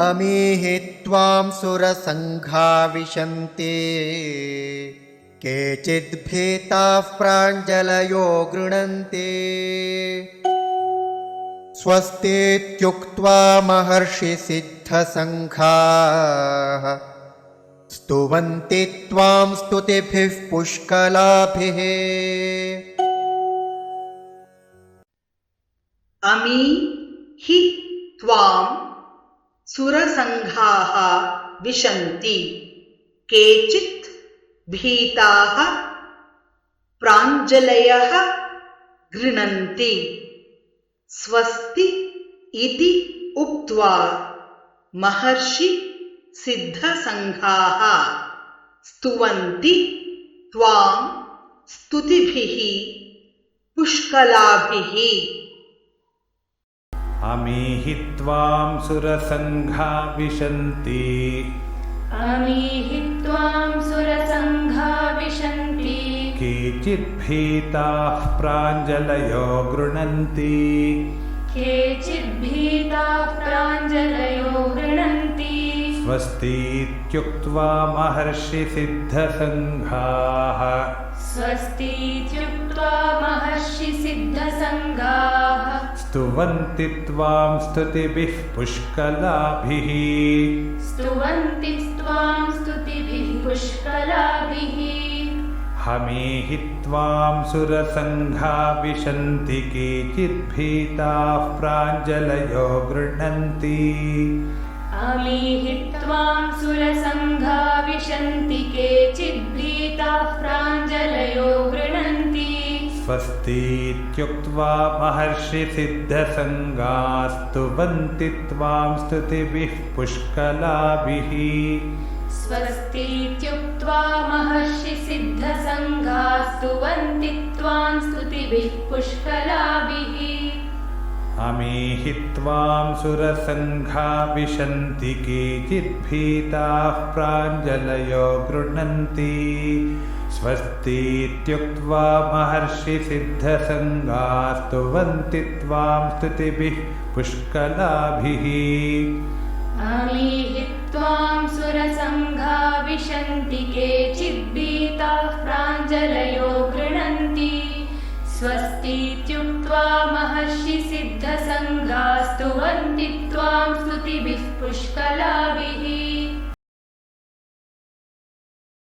अमीहि त्वां सुरसङ्घा विशन्ति केचिद्भीताः प्राञ्जलयो गृणन्ति। स्वस्तीत्युक्त्वा महर्षिसिद्धसङ्घाः स्तुवन्ति त्वां स्तुतिभिः पुष्कलाभिः। अमी हि त्वां सुरसङ्घाः विशन्ति। केचित् भीताः प्राञ्जलयः गृह्णन्ति। स्वस्ति इति उक्त्वा महर्षि सिद्धसङ्घाः स्तुवन्ति त्वां स्तुतिभिः, पुष्कलाभिः। अमीहि त्वां सुरसङ्घा विशन्ति अमीहि त्वां सुरसङ्घा विशन्ति केचिद्भीताः प्राञ्जलयो गृह्णन्ति केचिद्भीताः प्राञ्जलयो गृह्णन्ति स्वस्तीत्युक्त्वा महर्षिसिद्धसङ्घाः। स्वस्तीत्युक्त्वा महर्षिसिद्धसङ्घाः स्तुवन्ति त्वां स्तुतिभिः पुष्कलाभिः। स्तुवन्ति त्वां स्तुतिभिः पुष्कलाभिः। हमीहि त्वां सुरसङ्घा विशन्ति केचिद्भीताः प्राञ्जलयो गृह्णन्ति। अमीहि त्वां सुरसङ्घा विशन्ति केचिद्भीताः प्राञ्जलयो स्वस्तीत्युक्त्वा महर्षिसिद्धसङ्गास्तुवन्ति त्वां स्तुतिभिः पुष्कलाभिः। स्वस्तीत्युक्त्वा महर्षिसिद्धसङ्घा स्तुवन्ति त्वां स्तुतिभिः पुष्कलाभिः। अमीहि त्वां सुरसङ्घा विशन्ति केचिद्भीताः प्राञ्जलयो गृह्णन्ति स्वस्तीत्युक्त्वा महर्षिसिद्धसङ्गास्तुवन्ति त्वां स्तुतिभिः पुष्कलाभिः। अमीहि त्वां सुरसङ्घा विशन्ति केचिद्भीताः प्राञ्जलयो गृह्णन्ति। स्वस्तीत्युक्त्वा महर्षिसिद्धसङ्घा स्तुवन्ति त्वां स्तुतिभिः पुष्कलाभिः